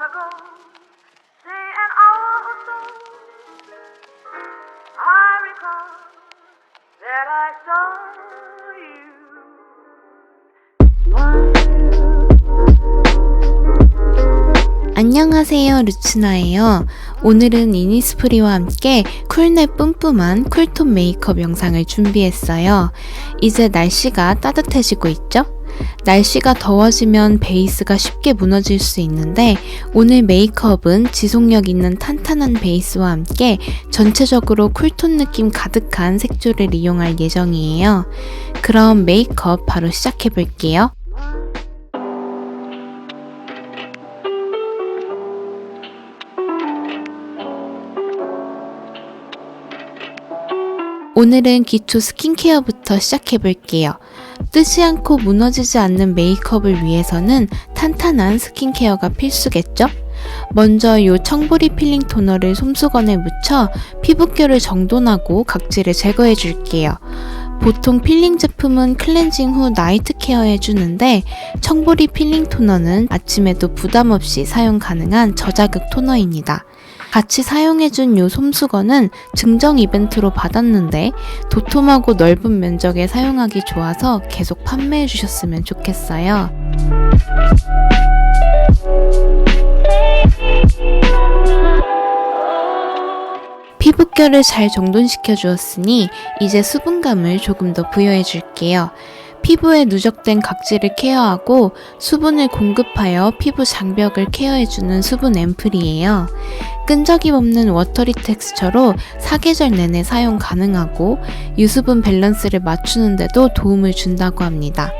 ago, say an hour or so, I recall that I saw. 안녕하세요 루츠나예요 오늘은 이니스프리와 함께 쿨넷 뿜뿜한 쿨톤 메이크업 영상을 준비했어요 이제 날씨가 따뜻해지고 있죠? 날씨가 더워지면 베이스가 쉽게 무너질 수 있는데 오늘 메이크업은 지속력 있는 탄탄한 베이스와 함께 전체적으로 쿨톤 느낌 가득한 색조를 이용할 예정이에요. 그럼 메이크업 바로 시작해 볼게요. 오늘은 기초 스킨케어부터 시작해 볼게요. 뜨지 않고 무너지지 않는 메이크업을 위해서는 탄탄한 스킨케어가 필수겠죠? 먼저 요 청보리 필링 토너를 솜수건에 묻혀 피부결을 정돈하고 각질을 제거해 줄게요. 보통 필링 제품은 클렌징 후 나이트 케어 해 주는데 청보리 필링 토너는 아침에도 부담 없이 사용 가능한 저자극 토너입니다. 같이 사용해준 요 솜수건은 증정 이벤트로 받았는데 도톰하고 넓은 면적에 사용하기 좋아서 계속 판매해 주셨으면 좋겠어요. 피부결을 잘 정돈시켜 주었으니 이제 수분감을 조금 더 부여해 줄게요. 피부에 누적된 각질을 케어하고 수분을 공급하여 피부 장벽을 케어해주는 수분 앰플이에요. 끈적임 없는 워터리 텍스처로 사계절 내내 사용 가능하고 유수분 밸런스를 맞추는데도 도움을 준다고 합니다.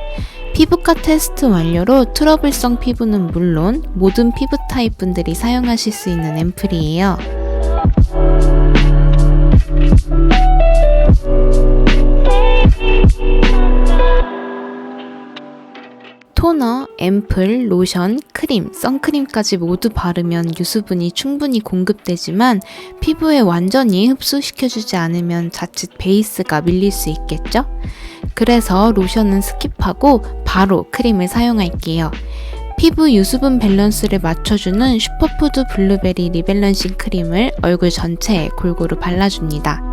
피부과 테스트 완료로 트러블성 피부는 물론 모든 피부 타입 분들이 사용하실 수 있는 앰플이에요. 토너, 앰플, 로션, 크림, 선크림까지 모두 바르면 유수분이 충분히 공급되지만 피부에 완전히 흡수시켜주지 않으면 자칫 베이스가 밀릴 수 있겠죠? 그래서 로션은 스킵하고 바로 크림을 사용할게요. 피부 유수분 밸런스를 맞춰주는 슈퍼푸드 블루베리 리밸런싱 크림을 얼굴 전체에 골고루 발라줍니다.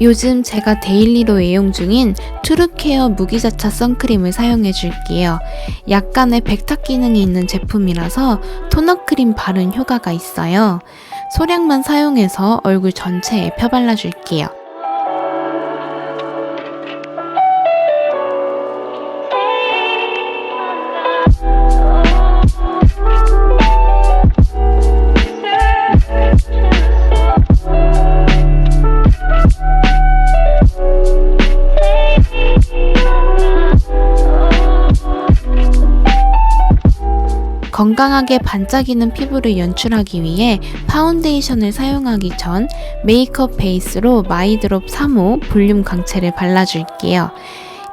요즘 제가 데일리로 애용 중인 트루케어 무기자차 선크림을 사용해 줄게요. 약간의 백탁 기능이 있는 제품이라서 토너 크림 바른 효과가 있어요. 소량만 사용해서 얼굴 전체에 펴 발라 줄게요. 건강하게 반짝이는 피부를 연출하기 위해 파운데이션을 사용하기 전 메이크업 베이스로 마이드롭 3호 볼륨 강체를 발라줄게요.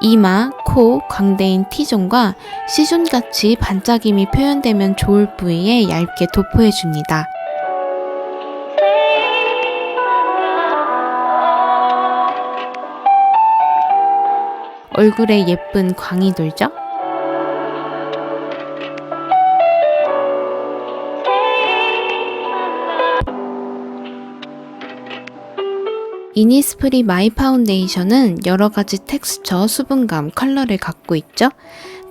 이마, 코, 광대인 T존과 C존같이 반짝임이 표현되면 좋을 부위에 얇게 도포해줍니다. 얼굴에 예쁜 광이 돌죠? 이니스프리 마이 파운데이션은 여러 가지 텍스처, 수분감, 컬러를 갖고 있죠.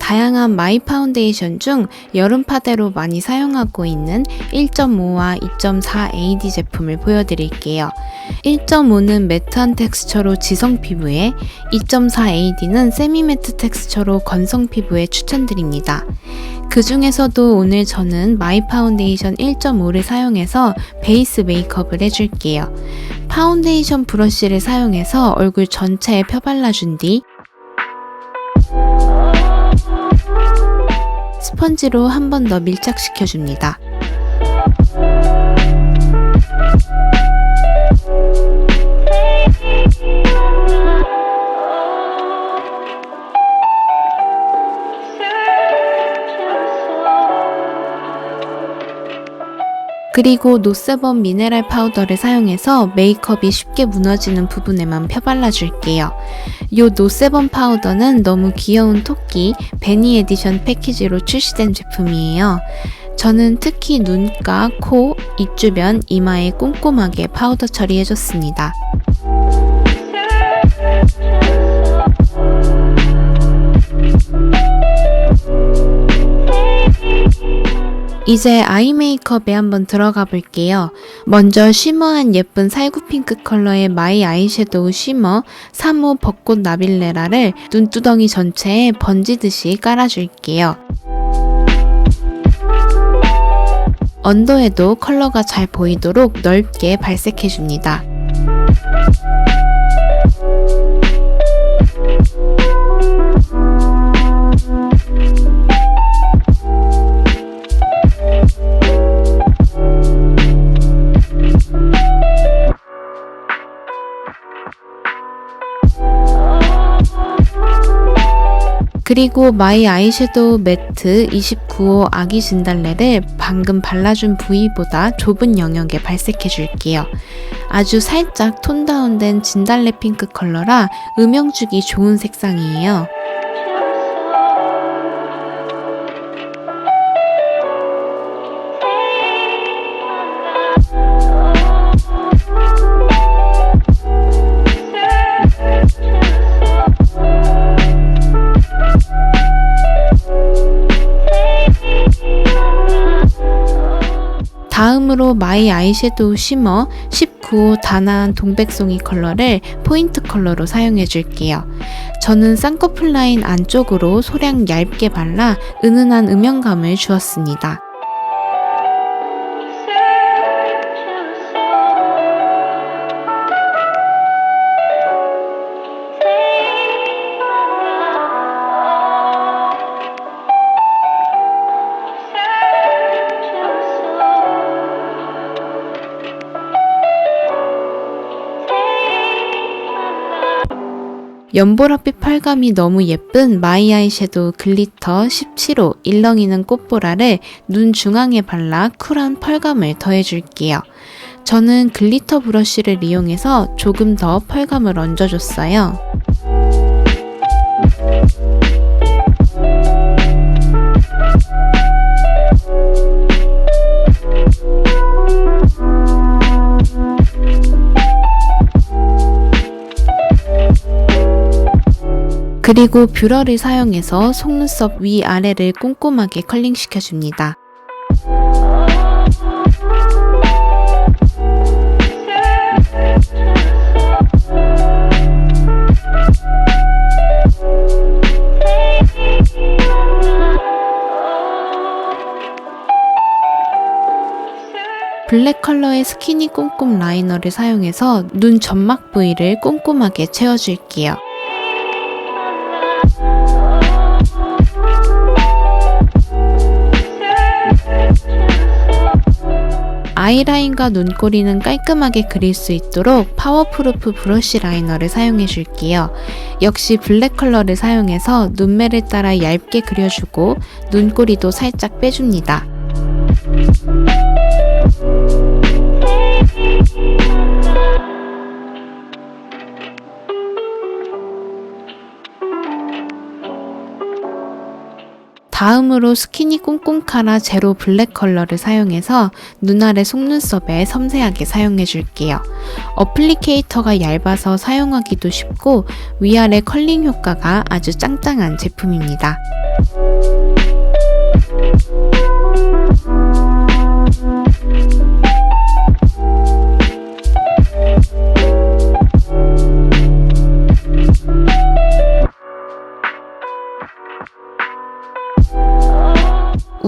다양한 마이 파운데이션 중 여름 파데로 많이 사용하고 있는 1.5와 2.4 AD 제품을 보여드릴게요. 1.5는 매트한 텍스처로 지성 피부에, 2.4 AD는 세미 매트 텍스처로 건성 피부에 추천드립니다. 그 중에서도 오늘 저는 마이 파운데이션 1.5를 사용해서 베이스 메이크업을 해줄게요. 파운데이션 브러쉬를 사용해서 얼굴 전체에 펴발라준 뒤 스펀지로 한 번 더 밀착시켜줍니다. 그리고 노세범 미네랄 파우더를 사용해서 메이크업이 쉽게 무너지는 부분에만 펴발라줄게요. 요 노세범 파우더는 너무 귀여운 토끼 베니 에디션 패키지로 출시된 제품이에요. 저는 특히 눈가, 코, 입 주변, 이마에 꼼꼼하게 파우더 처리해줬습니다. 이제 아이 메이크업에 한번 들어가 볼게요. 먼저 쉬머한 예쁜 살구 핑크 컬러의 마이 아이섀도우 쉬머 3호 벚꽃 나빌레라를 눈두덩이 전체에 번지듯이 깔아줄게요. 언더에도 컬러가 잘 보이도록 넓게 발색해줍니다. 그리고 마이 아이섀도우 매트 29호 아기 진달래를 방금 발라준 부위보다 좁은 영역에 발색해 줄게요. 아주 살짝 톤 다운된 진달래 핑크 컬러라 음영 주기 좋은 색상이에요. 다음으로 마이 아이섀도우 쉬머 19호 단아한 동백송이 컬러를 포인트 컬러로 사용해 줄게요. 저는 쌍꺼풀 라인 안쪽으로 소량 얇게 발라 은은한 음영감을 주었습니다. 연보라빛 펄감이 너무 예쁜 마이 아이섀도우 글리터 17호 일렁이는 꽃보라를 눈 중앙에 발라 쿨한 펄감을 더해줄게요. 저는 글리터 브러쉬를 이용해서 조금 더 펄감을 얹어줬어요. 그리고 뷰러를 사용해서 속눈썹 위아래를 꼼꼼하게 컬링시켜줍니다. 블랙 컬러의 스키니 꼼꼼 라이너를 사용해서 눈 점막 부위를 꼼꼼하게 채워줄게요. 아이라인과 눈꼬리는 깔끔하게 그릴 수 있도록 파워프루프 브러쉬 라이너를 사용해 줄게요. 역시 블랙 컬러를 사용해서 눈매를 따라 얇게 그려주고 눈꼬리도 살짝 빼줍니다. 다음으로 스키니 꽁꽁 카라 제로 블랙 컬러를 사용해서 눈 아래 속눈썹에 섬세하게 사용해 줄게요. 어플리케이터가 얇아서 사용하기도 쉽고 위아래 컬링 효과가 아주 짱짱한 제품입니다.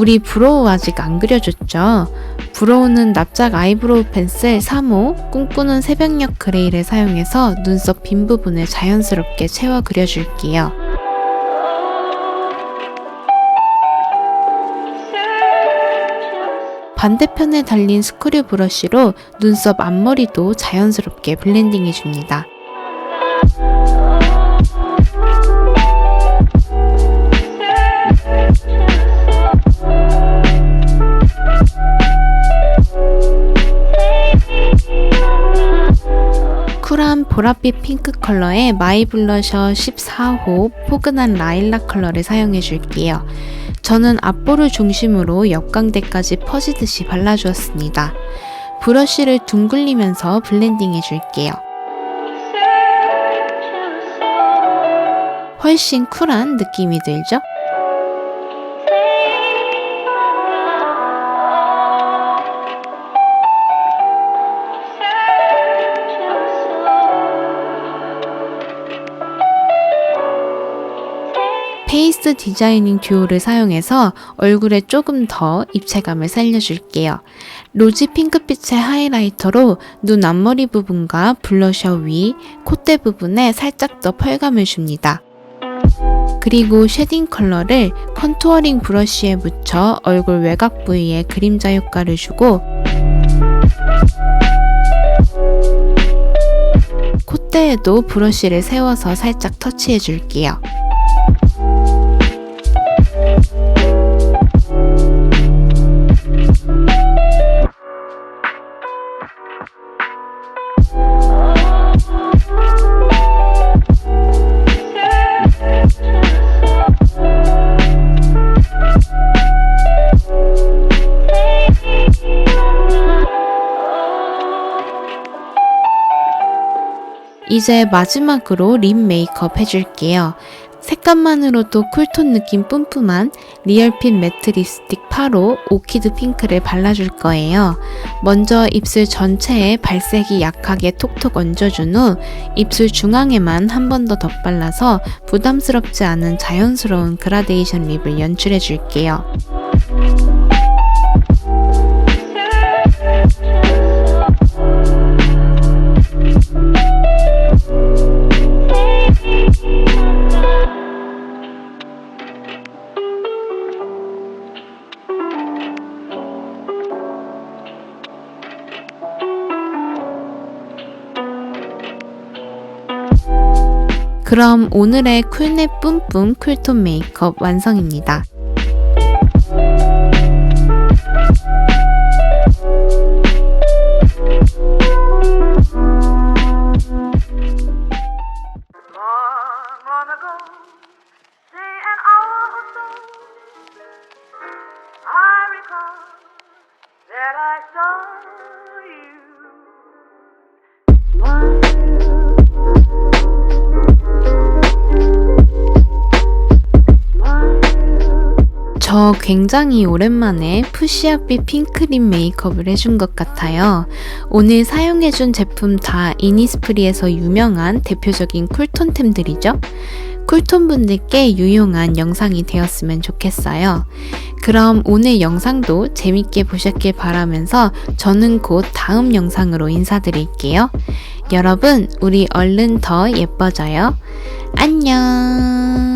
우리 브로우 아직 안 그려줬죠? 브로우는 납작 아이브로우 펜슬 3호 꿈꾸는 새벽녘 그레이를 사용해서 눈썹 빈 부분을 자연스럽게 채워 그려줄게요. 반대편에 달린 스크류 브러쉬로 눈썹 앞머리도 자연스럽게 블렌딩 해줍니다. 보랏빛 핑크 컬러의 마이 블러셔 14호 포근한 라일락 컬러를 사용해 줄게요. 저는 앞볼을 중심으로 옆광대까지 퍼지듯이 발라주었습니다. 브러쉬를 둥글리면서 블렌딩 해줄게요. 훨씬 쿨한 느낌이 들죠? 페이스 디자이닝 듀오를 사용해서 얼굴에 조금 더 입체감을 살려줄게요. 로지 핑크빛의 하이라이터로 눈 앞머리 부분과 블러셔 위, 콧대 부분에 살짝 더 펄감을 줍니다. 그리고 쉐딩 컬러를 컨투어링 브러쉬에 묻혀 얼굴 외곽 부위에 그림자 효과를 주고 콧대에도 브러쉬를 세워서 살짝 터치해 줄게요. 이제 마지막으로 립 메이크업 해줄게요. 색감만으로도 쿨톤 느낌 뿜뿜한 리얼핏 매트 립스틱 8호 오키드 핑크를 발라줄 거예요. 먼저 입술 전체에 발색이 약하게 톡톡 얹어준 후 입술 중앙에만 한 번 더 덧발라서 부담스럽지 않은 자연스러운 그라데이션 립을 연출해 줄게요. 그럼 오늘의 쿨넷 뿜뿜 쿨톤 메이크업 완성입니다. 저 굉장히 오랜만에 푸시아빛 핑크립 메이크업을 해준 것 같아요. 오늘 사용해준 제품 다 이니스프리에서 유명한 대표적인 쿨톤템들이죠. 쿨톤 분들께 유용한 영상이 되었으면 좋겠어요. 그럼 오늘 영상도 재밌게 보셨길 바라면서 저는 곧 다음 영상으로 인사드릴게요. 여러분, 우리 얼른 더 예뻐져요. 안녕!